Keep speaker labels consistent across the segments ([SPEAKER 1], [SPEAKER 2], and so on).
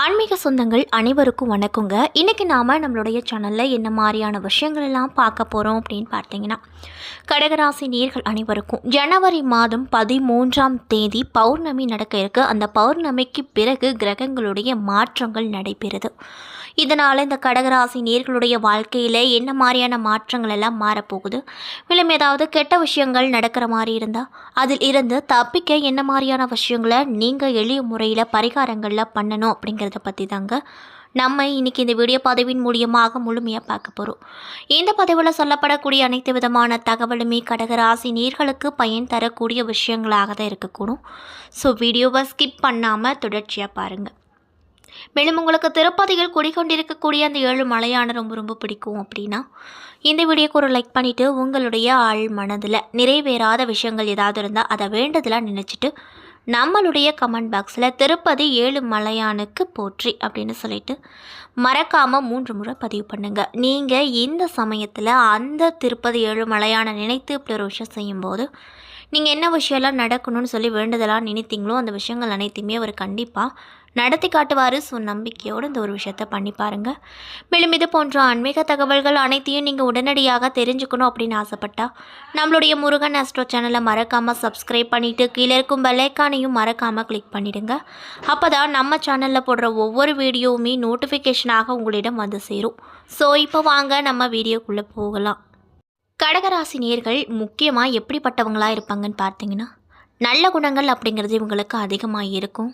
[SPEAKER 1] ஆன்மீக சொந்தங்கள் அனைவருக்கும் வணக்கங்க. இன்றைக்கி நாம் நம்மளுடைய சேனலில் என்ன மாதிரியான விஷயங்கள் எல்லாம் பார்க்க போகிறோம் அப்படின்னு பார்த்தீங்கன்னா கடகராசி நீர்கள் அனைவருக்கும் ஜனவரி மாதம் பதிமூன்றாம் தேதி பௌர்ணமி நடக்க இருக்கு. அந்த பௌர்ணமிக்கு பிறகு கிரகங்களுடைய மாற்றங்கள் நடைபெறுது. இதனால் இந்த கடகராசி நீர்களுடைய வாழ்க்கையில் என்ன மாதிரியான மாற்றங்கள் எல்லாம் மாறப்போகுது? மேலும் ஏதாவது கெட்ட விஷயங்கள் நடக்கிற மாதிரி இருந்தால் அதில் இருந்து தப்பிக்க என்ன மாதிரியான விஷயங்களை நீங்கள் எளிய முறையில் பரிகாரங்களில் பண்ணணும் அப்படிங்கிறத பற்றி தாங்க நம்ம இன்னைக்கு இந்த வீடியோ பதிவின் மூலியமாக முழுமையாக பார்க்க போகிறோம் இந்த பதிவில் சொல்லப்படக்கூடிய அனைத்து விதமான தகவலுமே கடகராசி நீர்களுக்கு பயன் தரக்கூடிய விஷயங்களாக தான் இருக்கக்கூடும். ஸோ வீடியோவை ஸ்கிப் பண்ணாமல் தொடர்ச்சியாக பாருங்கள் மேலும் உங்களுக்கு திருப்பதிகள் குடிக்கொண்டிருக்கக்கூடிய அந்த ஏழு மலையான ரொம்ப ரொம்ப பிடிக்கும் அப்படின்னா இந்த வீடியோக்கு ஒரு லைக் பண்ணிவிட்டு உங்களுடைய ஆள் மனதில் நிறைவேறாத விஷயங்கள் ஏதாவது இருந்தால் அதை வேண்டதெல்லாம் நினச்சிட்டு நம்மளுடைய கமெண்ட் பாக்ஸில் திருப்பதி ஏழு மலையானுக்கு போற்றி அப்படின்னு சொல்லிட்டு மறக்காமல் மூன்று முறை பதிவு பண்ணுங்கள் நீங்கள் இந்த சமயத்தில் அந்த திருப்பதி ஏழு மலையான நினைத்து இப்படி ஒரு விஷயம் செய்யும்போது நீங்கள் என்ன விஷயம்லாம் நடக்கணும்னு சொல்லி வேண்டுதலாக நினைத்தீங்களோ அந்த விஷயங்கள் அனைத்தையுமே அவர் கண்டிப்பாக நடத்தி காட்டுவார். ஸோ நம்பிக்கையோடு இந்த ஒரு விஷயத்த பண்ணி பாருங்கள் மேலும் இது போன்ற ஆன்மீக தகவல்கள் அனைத்தையும் நீங்கள் உடனடியாக தெரிஞ்சுக்கணும் அப்படின்னு ஆசைப்பட்டா நம்மளுடைய முருகன் அஸ்ட்ரோ சேனலை மறக்காமல் சப்ஸ்கிரைப் பண்ணிவிட்டு கீழே இருக்கும் பெல்லைக்கானையும் மறக்காமல் கிளிக் பண்ணிடுங்க. அப்போ தான் நம்ம சேனலில் போடுற ஒவ்வொரு வீடியோவுமே நோட்டிஃபிகேஷனாக உங்களிடம் வந்து சேரும். ஸோ இப்போ வாங்க நம்ம வீடியோக்குள்ளே போகலாம். கடகராசி நேர்கள் முக்கியமாக எப்படிப்பட்டவங்களாக இருப்பாங்கன்னு பார்த்தீங்கன்னா நல்ல குணங்கள் அப்படிங்கிறது இவங்களுக்கு அதிகமாக இருக்கும்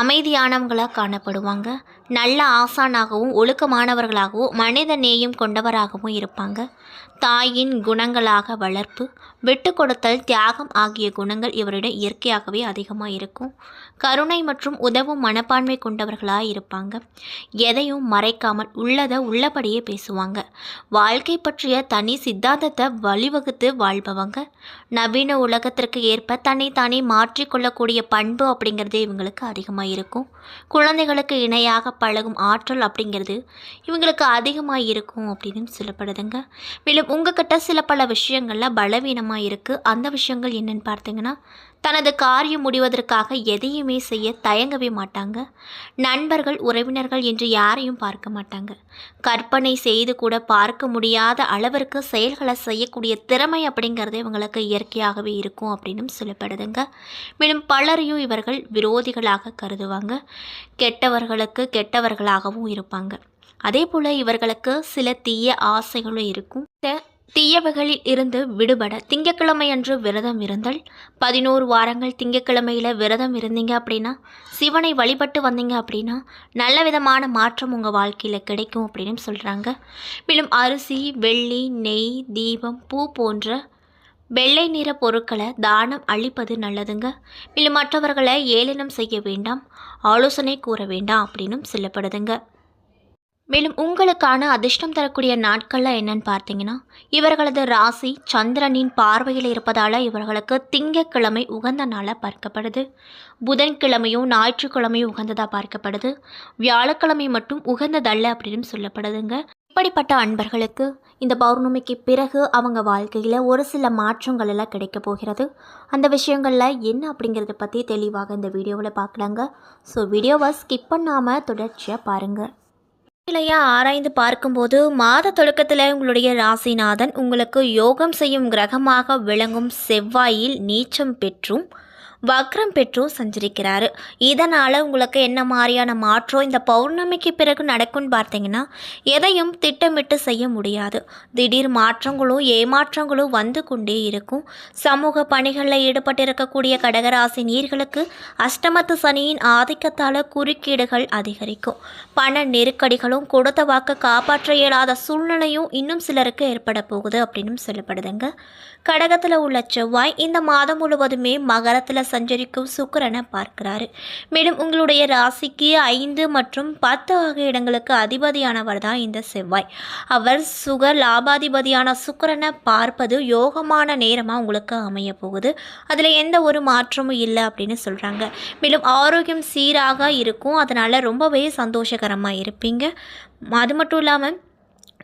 [SPEAKER 1] அமைதியானவங்களாக காணப்படுவாங்க. நல்ல ஆசானாகவும் ஒழுக்கமானவர்களாகவும் மனித நேயம் கொண்டவராகவும் இருப்பாங்க. தாயின் குணங்களாக வளர்ப்பு விட்டு கொடுத்தல் தியாகம் ஆகிய குணங்கள் இவரிடம் இயற்கையாகவே அதிகமாக இருக்கும். கருணை மற்றும் உதவும் மனப்பான்மை கொண்டவர்களாக இருப்பாங்க. எதையும் மறைக்காமல் உள்ளதை உள்ளபடியே பேசுவாங்க. வாழ்க்கை பற்றிய தனி சித்தாந்தத்தை வழிவகுத்து வாழ்பவங்க. நவீன உலகத்திற்கு ஏற்ப தன்னை தானே மாற்றிக்கொள்ளக்கூடிய பண்பு அப்படிங்கிறது இவங்களுக்கு அதிகமாக இருக்கும். குழந்தைகளுக்கு இணையாக பழகும் ஆற்றல் அப்படிங்கிறது இவங்களுக்கு அதிகமாக இருக்கும் அப்படின்னு சொல்லப்படுதுங்க. மேலும் உங்ககிட்ட சில பல விஷயங்களில் பலவீனமாக இருக்குது அந்த விஷயங்கள் என்னென்னு பார்த்தீங்கன்னா தனது காரியம் முடிவதற்காக எதையுமே செய்ய தயங்கவே மாட்டாங்க. நண்பர்கள் உறவினர்கள் என்று யாரையும் பார்க்க மாட்டாங்க. கற்பனை செய்து கூட பார்க்க முடியாத அளவிற்கு செயல்களை செய்யக்கூடிய திறமை அப்படிங்கிறது இவங்களுக்கு இயற்கையாகவே இருக்கும் அப்படின்னு சொல்லப்படுதுங்க. மேலும் பலரையும் இவர்கள் விரோதிகளாக கருதுவாங்க. கெட்டவர்களுக்கு கெட்டவர்களாகவும் இருப்பாங்க. அதே போல் இவர்களுக்கு சில தீய ஆசைகளும் இருக்கும். தீயவைகளில் இருந்து விடுபட திங்கக்கிழமை அன்று விரதம் இருந்தல். பதினோரு வாரங்கள் திங்கக்கிழமையில் விரதம் இருந்தீங்க அப்படின்னா சிவனை வழிபட்டு வந்தீங்க அப்படின்னா நல்ல விதமான மாற்றம் உங்கள் வாழ்க்கையில் கிடைக்கும் அப்படின்னு சொல்கிறாங்க மேலும் அரிசி வெள்ளி நெய் தீபம் பூ போன்ற வெள்ளை நிற பொருட்களை தானம் அளிப்பது நல்லதுங்க. மேலும் மற்றவர்களை ஏளனம் செய்ய வேண்டாம் ஆலோசனை கூற வேண்டாம் அப்படின்னும் சொல்லப்படுதுங்க. மேலும் உங்களுக்கான அதிர்ஷ்டம் தரக்கூடிய நாட்கள்லாம் என்னன்னு பார்த்தீங்கன்னா இவர்களது ராசி சந்திரனின் பார்வையில் இருப்பதால் இவர்களுக்கு திங்கக்கிழமை உகந்த நாளாக பார்க்கப்படுது. புதன்கிழமையும் ஞாயிற்றுக்கிழமையும் உகந்ததாக பார்க்கப்படுது. வியாழக்கிழமை மட்டும் உகந்ததல்ல அப்படின்னு சொல்லப்படுதுங்க. இப்படிப்பட்ட அன்பர்களுக்கு இந்த பௌர்ணமிக்கு பிறகு அவங்க வாழ்க்கையில் ஒரு சில மாற்றங்கள் எல்லாம் கிடைக்க போகிறது. அந்த விஷயங்களில் என்ன அப்படிங்கிறத பற்றி தெளிவாக இந்த வீடியோவில் பார்க்கலாங்க. ஸோ வீடியோவை ஸ்கிப் பண்ணாமல் தொடர்ச்சியாக பாருங்கள் நிலையாக ஆராய்ந்து பார்க்கும்போது மாத தொடக்கத்தில் உங்களுடைய ராசிநாதன் உங்களுக்கு யோகம் செய்யும் கிரகமாக விளங்கும் செவ்வாயில் நீச்சம் பெற்றும் வக்ரம் பெற்றும் சஞ்சரிக்கிறார். இதனால் உங்களுக்கு என்ன மாதிரியான மாற்றம் இந்த பௌர்ணமிக்கு பிறகு நடக்கும்னு பார்த்தீங்கன்னா எதையும் திட்டமிட்டு செய்ய முடியாது. திடீர் மாற்றங்களும் ஏமாற்றங்களும் வந்து கொண்டே இருக்கும். சமூக பணிகளில் ஈடுபட்டிருக்கக்கூடிய கடகராசி நீர்களுக்கு அஷ்டமத்து சனியின் ஆதிக்கத்தால் குறுக்கீடுகள் அதிகரிக்கும். பண நெருக்கடிகளும் கொடுத்த வாக்க காப்பாற்ற இயலாத சூழ்நிலையும் இன்னும் சிலருக்கு ஏற்பட போகுது அப்படின்னு சொல்லப்படுதுங்க. கடகத்தில் உள்ள செவ்வாய் இந்த மாதம் முழுவதுமே மகரத்தில் சஞ்சரிக்கும் சுக்கரனை பார்க்கிறாரு. மேலும் உங்களுடைய ராசிக்கு ஐந்து மற்றும் பத்து ஆகிய இடங்களுக்கு அதிபதியானவர் தான் இந்த செவ்வாய். அவர் சுக லாபாதிபதியான சுக்கரனை பார்ப்பது யோகமான நேரமாக உங்களுக்கு அமைய போகுது. அதில் எந்த ஒரு மாற்றமும் இல்லை அப்படின்னு சொல்கிறாங்க மேலும் ஆரோக்கியம் சீராக இருக்கும். அதனால் ரொம்பவே சந்தோஷகரமாக இருப்பீங்க. அது மட்டும் இல்லாமல்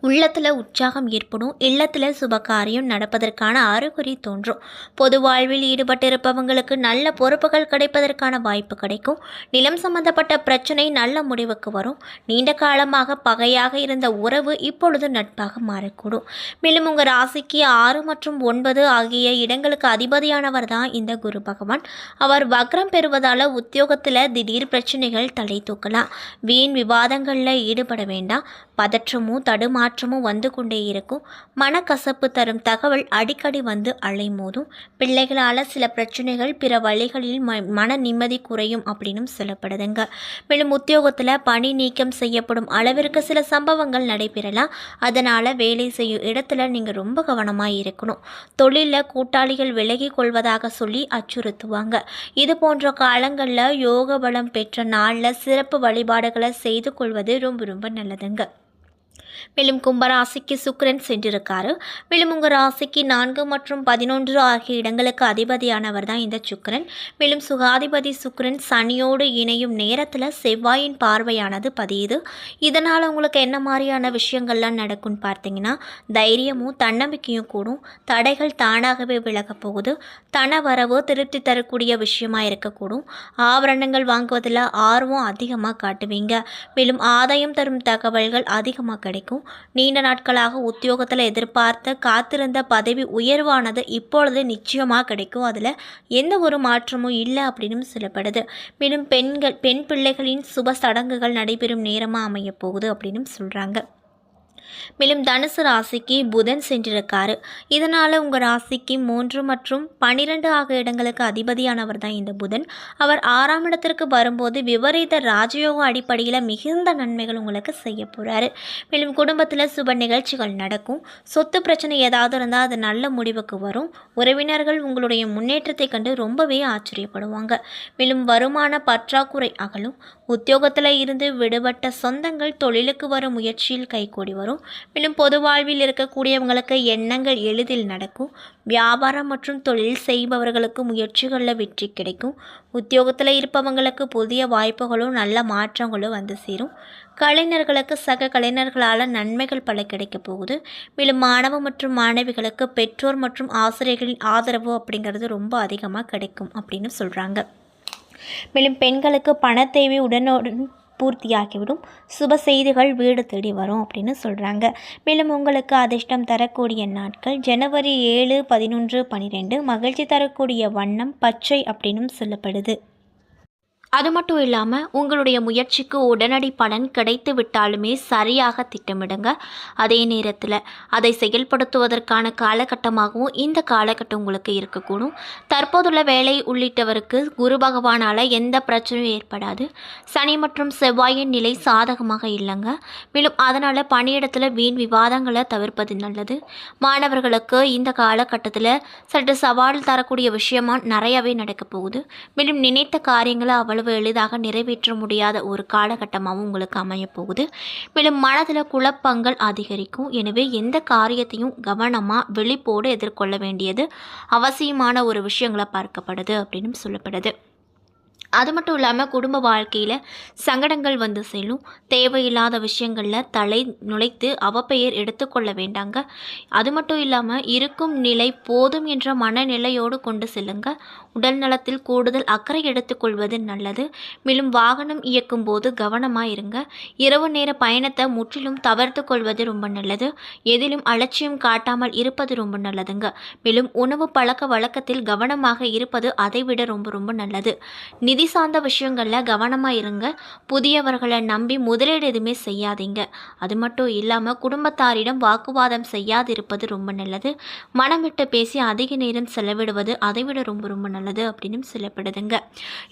[SPEAKER 1] உள்ளத்தில் உற்சாகம் ஏற்படும் இல்லத்தில் சுபகாரியம் நடப்பதற்கான அறிகுறி தோன்றும். பொது வாழ்வில் ஈடுபட்டிருப்பவங்களுக்கு நல்ல பொறுப்புகள் கிடைப்பதற்கான வாய்ப்பு கிடைக்கும். நிலம் சம்பந்தப்பட்ட பிரச்சனை நல்ல முடிவுக்கு வரும். நீண்ட காலமாக பகையாக இருந்த உறவு இப்பொழுது நட்பாக மாறக்கூடும். மேலும் உங்கள் ராசிக்கு ஆறு மற்றும் ஒன்பது ஆகிய இடங்களுக்கு அதிபதியானவர் தான் இந்த குரு பகவான். அவர் வக்ரம் பெறுவதால் உத்தியோகத்தில் திடீர் பிரச்சனைகள் தலை தூக்கலாம். வீண் விவாதங்களில் ஈடுபட வேண்டாம். பதற்றமும் மாற்றமும் வந்து கொண்டே இருக்கும். மனக்கசப்பு தரும் தகவல் அடிக்கடி வந்து அலைமோதும். பிள்ளைகளால் சில பிரச்சனைகள் பிற வழிகளில் ம மன நிம்மதி குறையும் அப்படின்னும் சொல்லப்படுதுங்க. மேலும் உத்தியோகத்தில் பணி நீக்கம் செய்யப்படும் அளவிற்கு சில சம்பவங்கள் நடைபெறலாம். அதனால் வேலை செய்யும் இடத்துல நீங்கள் ரொம்ப கவனமாக இருக்கணும். தொழிலில் கூட்டாளிகள் விலகி கொள்வதாக சொல்லி அச்சுறுத்துவாங்க. இது போன்ற காலங்களில் யோக பலம் பெற்ற நாளில் சிறப்பு வழிபாடுகளை செய்து கொள்வது ரொம்ப ரொம்ப நல்லதுங்க. மேலும் கும்பராசிக்கு சுக்கரன் சென்றிருக்காரு. மேலும் உங்கள் ராசிக்கு நான்கு மற்றும் பதினொன்று ஆகிய இடங்களுக்கு அதிபதியானவர் தான் இந்த சுக்கரன். மேலும் சுகாதிபதி சுக்கரன் சனியோடு இணையும் நேரத்தில் செவ்வாயின் பார்வையானது பதியுது. இதனால் உங்களுக்கு என்ன மாதிரியான விஷயங்கள்லாம் நடக்கும்னு பார்த்தீங்கன்னா தைரியமும் தன்னம்பிக்கையும் கூடும். தடைகள் தானாகவே விலகப் போகுது. தன வரவு திருப்தி தரக்கூடிய விஷயமா இருக்கக்கூடும். ஆபரணங்கள் வாங்குவதில் ஆர்வம் அதிகமாக காட்டுவீங்க. மேலும் ஆதாயம் தரும் தகவல்கள் அதிகமாக கிடைக்கும். நீண்ட நாட்களாக உத்தியோகத்தில் எதிர்பார்த்த காத்திருந்த பதவி உயர்வானது இப்பொழுது நிச்சயமாக கிடைக்கும். அதில் எந்த ஒரு மாற்றமும் இல்லை அப்படின்னு சொல்லப்படுது. மேலும் பெண்கள் பெண் பிள்ளைகளின் சுப சடங்குகள் நடைபெறும் நேரமாக அமையப் போகுது அப்படின்னு சொல்கிறாங்க மேலும் தனுசு ராசிக்கு புதன் சென்றிருக்காரு. இதனால் உங்கள் ராசிக்கு மூன்று மற்றும் பன்னிரெண்டு ஆகிய இடங்களுக்கு அதிபதியானவர் தான் இந்த புதன். அவர் ஆறாம் இடத்திற்கு வரும்போது விபரீத ராஜயோக அடிப்படையில் மிகுந்த நன்மைகள் உங்களுக்கு செய்ய போகிறாரு மேலும் குடும்பத்தில் சுப நிகழ்ச்சிகள் நடக்கும். சொத்து பிரச்சனை ஏதாவது இருந்தால் அது நல்ல முடிவுக்கு வரும். உறவினர்கள் உங்களுடைய முன்னேற்றத்தை கண்டு ரொம்பவே ஆச்சரியப்படுவாங்க. மேலும் வருமான பற்றாக்குறை அகலும். உத்தியோகத்தில் இருந்து விடுபட்ட சொந்தங்கள் தொழிலுக்கு வரும் முயற்சியில் கைகூடி வரும். மேலும் பொது வாழ்வில் இருக்கக்கூடியவங்களுக்கு எண்ணங்கள் எளிதில் நடக்கும். வியாபாரம் மற்றும் தொழில் செய்பவர்களுக்கு முயற்சிகளில் வெற்றி கிடைக்கும். உத்தியோகத்தில் இருப்பவங்களுக்கு புதிய வாய்ப்புகளும் நல்ல மாற்றங்களும் வந்து சேரும். கலைஞர்களுக்கு சக கலைஞர்களால் நன்மைகள் பல கிடைக்க போகுது. மேலும் மாணவ மற்றும் மாணவிகளுக்கு பெற்றோர் மற்றும் ஆசிரியர்களின் ஆதரவு அப்படிங்கிறது ரொம்ப அதிகமாக கிடைக்கும் அப்படின்னு சொல்கிறாங்க மேலும் பெண்களுக்கு பண தேவை உடனுடன் பூர்த்தியாகிவிடும். சுப செய்திகள் வீடு தேடி வரும் அப்படின்னு சொல்கிறாங்க மேலும் உங்களுக்கு அதிர்ஷ்டம் தரக்கூடிய நாட்கள் ஜனவரி ஏழு பதினொன்று பன்னிரெண்டு மகிழ்ச்சி தரக்கூடிய வண்ணம் பச்சை அப்படின்னும் சொல்லப்படுது. அது மட்டும் இல்லாமல் உங்களுடைய முயற்சிக்கு உடனடி பலன் கிடைத்து விட்டாலுமே சரியாக திட்டமிடுங்க. அதே நேரத்தில் அதை செயல்படுத்துவதற்கான காலகட்டமாகவும் இந்த காலகட்டம் உங்களுக்கு இருக்கக்கூடும். தற்போதுள்ள வேலை உள்ளிட்டவருக்கு குரு பகவானால் எந்த பிரச்சனையும் ஏற்படாது. சனி மற்றும் செவ்வாயின் நிலை சாதகமாக இல்லைங்க. மேலும் அதனால் பணியிடத்தில் வீண் விவாதங்களை தவிர்ப்பது நல்லது. மாணவர்களுக்கு இந்த காலகட்டத்தில் சற்று சவால் தரக்கூடிய விஷயமா நிறையவே நடக்க போகுது. மேலும் நினைத்த காரியங்களை அவள் அவ்வளவு எளிதாக நிறைவேற்ற முடியாத ஒரு காலகட்டமாகவும் உங்களுக்கு அமையப்போகுது. மேலும் மனதில் குழப்பங்கள் அதிகரிக்கும். எனவே எந்த காரியத்தையும் கவனமாக வெளிப்போடு எதிர்கொள்ள வேண்டியது அவசியமான ஒரு விஷயங்களை பார்க்கப்படுது அப்படின்னு சொல்லப்படுது. அது மட்டும் இல்லாமல் குடும்ப வாழ்க்கையில் சங்கடங்கள் வந்து செல்லும். தேவையில்லாத விஷயங்களில் தலை நுழைத்து அவப்பெயர் எடுத்துக்கொள்ள வேண்டாங்க. அது மட்டும் இல்லாமல் இருக்கும் நிலை போதும் என்ற மனநிலையோடு கொண்டு செல்லுங்க. உடல் நலத்தில் கூடுதல் அக்கறை எடுத்துக்கொள்வது நல்லது. மேலும் வாகனம் இயக்கும் போது கவனமாக இருங்க. இரவு நேர பயணத்தை முற்றிலும் தவிர்த்து கொள்வது ரொம்ப நல்லது. எதிலும் அலட்சியம் காட்டாமல் இருப்பது ரொம்ப நல்லதுங்க. மேலும் உணவு பழக்க வழக்கத்தில் கவனமாக இருப்பது அதைவிட ரொம்ப ரொம்ப நல்லது. நிதி சார்ந்த விஷயங்களில் கவனமாக இருங்க. புதியவர்களை நம்பி முதலீடு எதுவுமே செய்யாதீங்க. அது மட்டும் இல்லாமல் குடும்பத்தாரிடம் வாக்குவாதம் செய்யாதிருப்பது ரொம்ப நல்லது. மனம் விட்டு பேசி அதிக நேரம் செலவிடுவது அதைவிட ரொம்ப ரொம்ப நல்லது அப்படின்னு சொல்லப்படுதுங்க.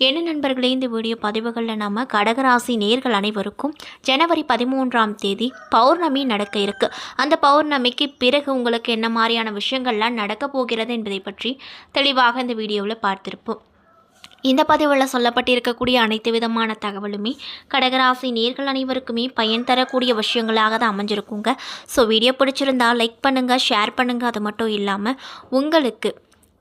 [SPEAKER 1] என்ன நண்பர்களே இந்த வீடியோ பதிவுகளில் நம்ம கடகராசி நேர்கள் அனைவருக்கும் ஜனவரி பதிமூன்றாம் தேதி பௌர்ணமி நடக்க இருக்கு. அந்த பௌர்ணமிக்கு பிறகு உங்களுக்கு என்ன மாதிரியான விஷயங்கள்லாம் நடக்க போகிறது என்பதை பற்றி தெளிவாக இந்த வீடியோவில் பார்த்திருப்போம். இந்த பதிவில் சொல்லப்பட்டிருக்கக்கூடிய அனைத்து விதமான தகவலுமே கடகராசி நேர்கள் அனைவருக்குமே பயன் தரக்கூடிய விஷயங்களாக தான் அமைஞ்சிருக்குங்க. ஸோ வீடியோ பிடிச்சிருந்தா லைக் பண்ணுங்கள் ஷேர் பண்ணுங்கள் அது மட்டும் இல்லாமல் உங்களுக்கு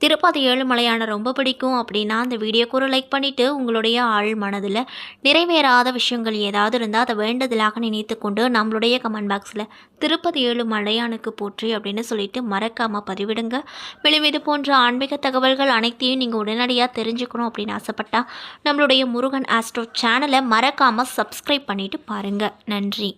[SPEAKER 1] திருப்பதி ஏழுமலையான ரொம்ப பிடிக்கும் அப்படின்னா அந்த வீடியோக்கு ஒரு லைக் பண்ணிவிட்டு உங்களுடைய ஆள் மனதில் நிறைவேறாத விஷயங்கள் ஏதாவது இருந்தால் அதை வேண்டதிலாக நினைத்து கொண்டு நம்மளுடைய கமெண்ட் பாக்ஸில் திருப்பதி ஏழுமலையானுக்கு போற்றி அப்படின்னு சொல்லிட்டு மறக்காமல் பதிவிடுங்க. மேலும் இது போன்ற ஆன்மீக தகவல்கள் அனைத்தையும் நீங்கள் உடனடியாக தெரிஞ்சுக்கணும் அப்படின்னு ஆசைப்பட்டால் நம்மளுடைய முருகன் ஆஸ்ட்ரோ சேனலை மறக்காமல் சப்ஸ்கிரைப் பண்ணிவிட்டு பாருங்கள் நன்றி.